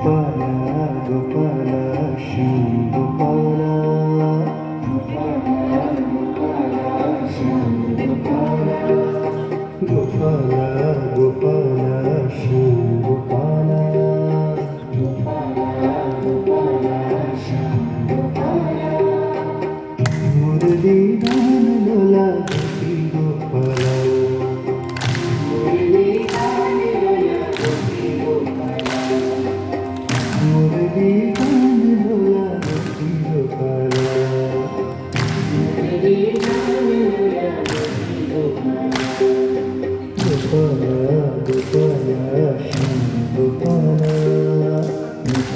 গোপালা গোপালা শিব গোপালা গোপালা গোপালা শিব গোপালা গোপালা গোপালা শিব গোপালা গোপালা গোপালা শিব গোপালা মুরলী রাম লোলা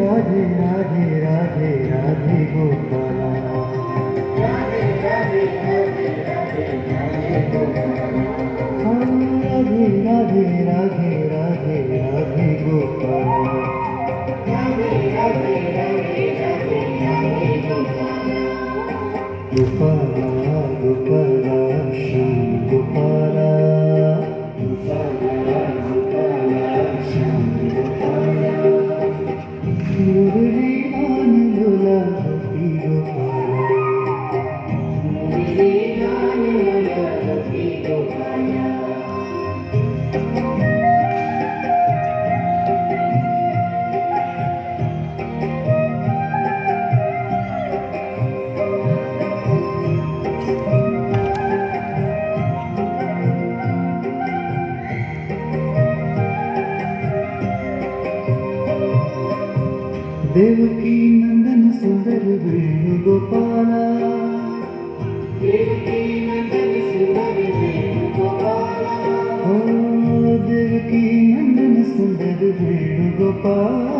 রাধে রাধে রাধে রাধে গোপাল রাধে রাধে রাধে রাধে রাধে রাধে গোপাল গোপাল গোপাল শ্যাম গোপাল देवकी नंदन सुंदर वेणुगोपाला। देवकी नंदन सुंदर वेणुगोपाला। ओ देवकी नंदन सुंदर वेणुगोपाला।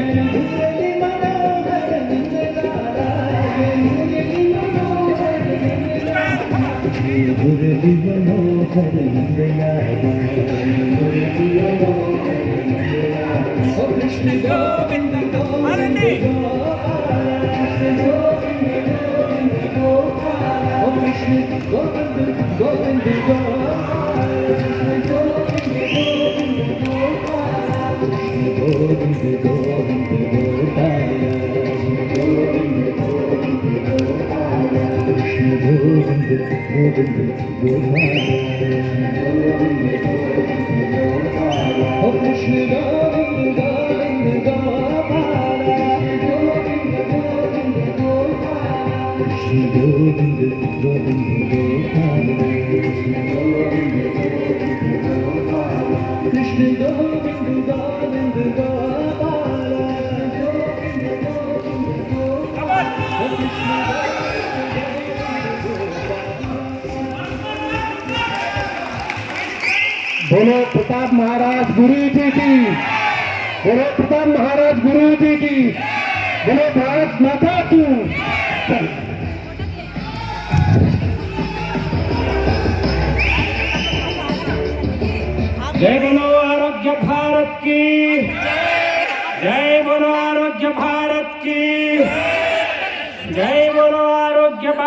Oh, Govind, Govind, Govind, Govind. Oh, बोलो प्रताप महाराज गुरु जी की। बोलो प्रताप महाराज गुरु जी की। बोलो भारत माता तू जय बोलो।